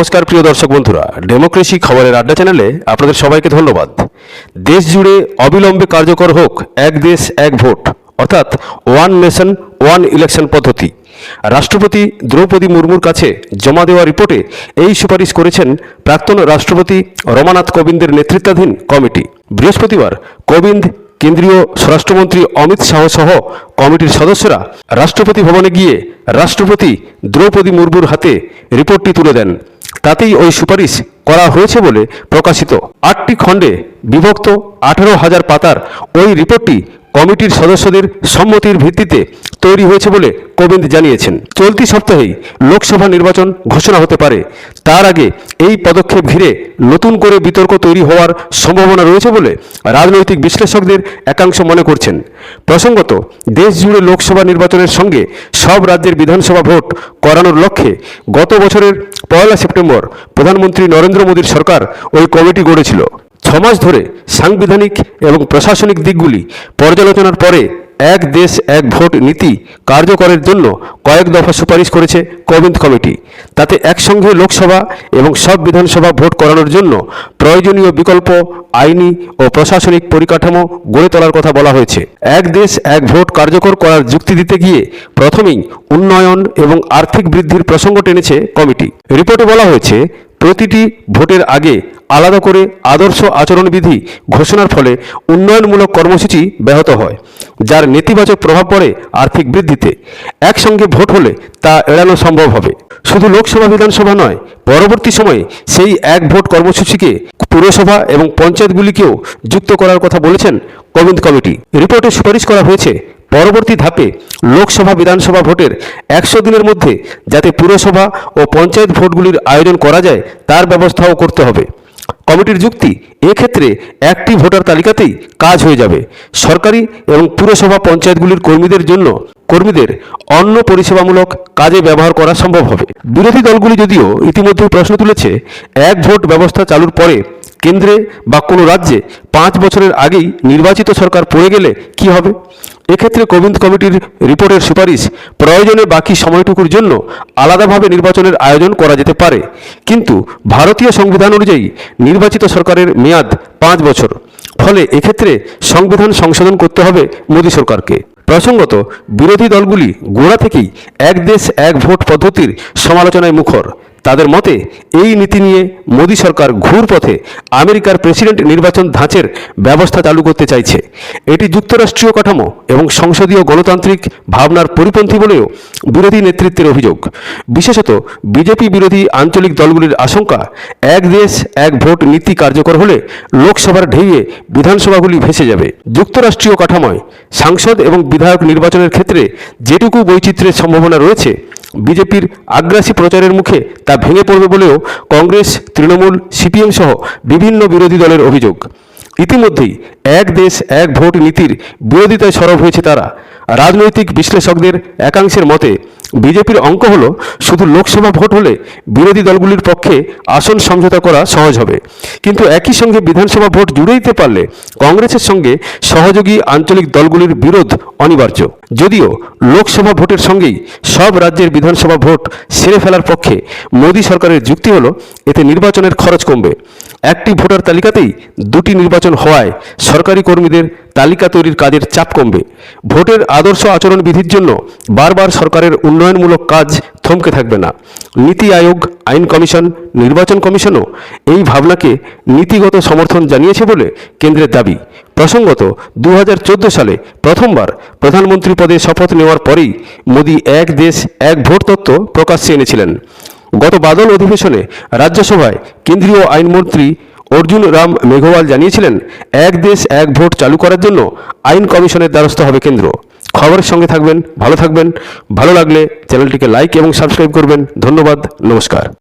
নমস্কার, প্রিয় দর্শক বন্ধুরা। ডেমোক্রেসি খবরের আড্ডা চ্যানেলে আপনাদের সবাইকে ধন্যবাদ। দেশ জুড়ে অবিলম্বে কার্যকর হোক এক দেশ, এক ভোট, অর্থাৎ ওয়ান নেশন, ওয়ান ইলেকশন পদ্ধতি। রাষ্ট্রপতি দ্রৌপদী মুর্মুর কাছে জমা দেওয়া রিপোর্টে এই সুপারিশ করেছেন প্রাক্তন রাষ্ট্রপতি রমানাথ কোবিন্দের নেতৃত্বাধীন কমিটি। বৃহস্পতিবার কোবিন্দ, কেন্দ্রীয় স্বরাষ্ট্রমন্ত্রী অমিত শাহ সহ কমিটির সদস্যরা রাষ্ট্রপতি ভবনে গিয়ে রাষ্ট্রপতি দ্রৌপদী মুর্মুর হাতে রিপোর্টটি তুলে দেন। তাতেই ওই সুপারিশ করা হয়েছে বলে প্রকাশিত। আটটি খণ্ডে বিভক্ত আঠারো হাজার পাতার ওই রিপোর্টটি কমিটির সদস্যদের সম্মতির ভিত্তিতে তৈরি হয়েছে বলে কোবিন্দ জানিয়েছেন। চলতি সপ্তাহেই লোকসভা নির্বাচন ঘোষণা হতে পারে। তার আগে এই পদক্ষেপ ঘিরে নতুন করে বিতর্ক তৈরি হওয়ার সম্ভাবনা রয়েছে বলে রাজনৈতিক বিশ্লেষকদের একাংশ মনে করছেন। প্রসঙ্গত দেশ জুড়ে লোকসভা নির্বাচনের সঙ্গে সব রাজ্যের বিধানসভা ভোট করানোর লক্ষ্যে গত বছরের পয়লা সেপ্টেম্বর প্রধানমন্ত্রী নরেন্দ্র মোদীর সরকার ওই কমিটি গড়েছিল। ছমাস ধরে সাংবিধানিক এবং প্রশাসনিক দিকগুলি পর্যালোচনার পরে এক দেশ, এক ভোট নীতি কার্যকরের জন্য কয়েক দফা সুপারিশ করেছে কোবিন্দ কমিটি। তাতে একসঙ্গে লোকসভা এবং সব বিধানসভা ভোট করানোর জন্য প্রয়োজনীয় বিকল্প, আইনি ও প্রশাসনিক পরিকাঠামো গড়ে তোলার কথা বলা হয়েছে। এক দেশ, এক ভোট কার্যকর করার যুক্তি দিতে গিয়ে প্রথমেই উন্নয়ন এবং আর্থিক বৃদ্ধির প্রসঙ্গ টেনেছে কমিটি। রিপোর্টে বলা হয়েছে প্রতিটি ভোটের আগে আলাদা করে আদর্শ আচরণবিধি ঘোষণার ফলে উন্নয়নমূলক কর্মসূচি ব্যাহত হয়, যার নেতিবাচক প্রভাব পড়ে আর্থিক বৃদ্ধিতে। একসঙ্গে ভোট হলে তা এড়ানো সম্ভব হবে। শুধু লোকসভা, বিধানসভা নয়, পরবর্তী সময়ে সেই এক ভোট কর্মসূচিকে পুরসভা এবং পঞ্চায়েতগুলিকেও যুক্ত করার কথা বলেছেন কোবিন্দ কমিটি। রিপোর্টে সুপারিশ করা হয়েছে পরবর্তী ধাপে লোকসভা, বিধানসভা ভোটের একশো দিনের মধ্যে যাতে পুরসভা ও পঞ্চায়েত ভোটগুলির আয়োজন করা যায়, তার ব্যবস্থাও করতে হবে। কমিটির যুক্তি, এক্ষেত্রে একটি ভোটার তালিকাতেই কাজ হয়ে যাবে। সরকারি এবং পুরসভা পঞ্চায়েতগুলির কর্মীদের জন্য কর্মীদের অন্য পরিষেবামূলক কাজে ব্যবহার করা সম্ভব হবে। বিরোধী দলগুলি যদিও ইতিমধ্যেই প্রশ্ন তুলেছে, এক ভোট ব্যবস্থা চালুর পরে কেন্দ্রে বা কোনো রাজ্যে পাঁচ বছরের আগেই নির্বাচিত সরকার পড়ে গেলে কি হবে? এক্ষেত্রে কোবিন্দ কমিটির রিপোর্টের সুপারিশ প্রয়োজনে বাকি সময়টুকুর জন্য আলাদাভাবে নির্বাচনের আয়োজন করা যেতে পারে। কিন্তু ভারতীয় সংবিধান অনুযায়ী নির্বাচিত সরকারের মেয়াদ পাঁচ বছর। ফলে এক্ষেত্রে সংবিধান সংশোধন করতে হবে মোদী সরকারকে। প্রসঙ্গত, বিরোধী দলগুলি গোড়া থেকেই এক দেশ এক ভোট পদ্ধতির সমালোচনায় মুখর। তাদের মতে, এই নীতি নিয়ে মোদী সরকার ঘুর পথে আমেরিকার প্রেসিডেন্ট নির্বাচন ধাঁচের ব্যবস্থা চালু করতে চাইছে। এটি যুক্তরাষ্ট্রীয় কাঠামো এবং সংসদীয় গণতান্ত্রিক ভাবনার পরিপন্থী বলেও বিরোধী নেতৃত্বের অভিযোগ। বিশেষত বিজেপি বিরোধী আঞ্চলিক দলগুলির আশঙ্কা, এক দেশ, এক ভোট নীতি কার্যকর হলে লোকসভার ঢেইয়ে বিধানসভাগুলি ভেসে যাবে। যুক্তরাষ্ট্রীয় কাঠামোয় সাংসদ এবং বিধায়ক নির্বাচনের ক্ষেত্রে যেটুকু বৈচিত্র্যের সম্ভাবনা রয়েছে বিজেপির আগ্রাসী প্রচারের মুখে তা ভেঙে পড়বে বলেও কংগ্রেস, তৃণমূল, সিপিএম সহ বিভিন্ন বিরোধী দলের অভিযোগ। ইতিমধ্যেই এক দেশ, এক ভোট নীতির বিরোধিতায় সরব হয়েছে তারা। রাজনৈতিক বিশ্লেষকদের একাংশের মতে বিজেপির অঙ্ক হল, শুধু লোকসভা ভোট হলে বিরোধী দলগুলির পক্ষে আসন সমঝোতা করা সহজ হবে। কিন্তু একই সঙ্গে বিধানসভা ভোট জুড়ে দিতে পারলে কংগ্রেসের সঙ্গে সহযোগী আঞ্চলিক দলগুলির বিরোধ অনিবার্য। যদিও লোকসভা ভোটের সঙ্গেই সব রাজ্যের বিধানসভা ভোট সেরে ফেলার পক্ষে মোদী সরকারের যুক্তি হলো, এতে নির্বাচনের খরচ কমবে। একটি ভোটার তালিকাতেই দুটি নির্বাচন হওয়ায় সরকারি কর্মীদের তালিকা তৈরির কাজের চাপ কমবে। ভোটের আদর্শ আচরণ বিধির জন্য বারবার সরকারের উন্নয়নমূলক কাজ থমকে থাকবে না। নীতি আয়োগ, আইন কমিশন, নির্বাচন কমিশনও এই ভাবনাকে নীতিগত সমর্থন জানিয়েছে বলে কেন্দ্রের দাবি। প্রসঙ্গত দু হাজার চোদ্দ সালে প্রথমবার প্রধানমন্ত্রী পদে শপথ নেওয়ার পরেই মোদী এক দেশ, এক ভোট তত্ত্ব প্রকাশ্যে এনেছিলেন। গত বাদল অধিবেশনে রাজ্যসভায় কেন্দ্রীয় আইনমন্ত্রী অর্জুন রাম মেঘওয়াল জানিয়েছিলেন, এক দেশ এক ভোট চালু করার জন্য আইন কমিশনের দ্বারস্থ হবে কেন্দ্র। খবরের সঙ্গে থাকবেন, ভালো থাকবেন, ভালো লাগলে চ্যানেলটিকে লাইক এবং সাবস্ক্রাইব করবেন। ধন্যবাদ, নমস্কার।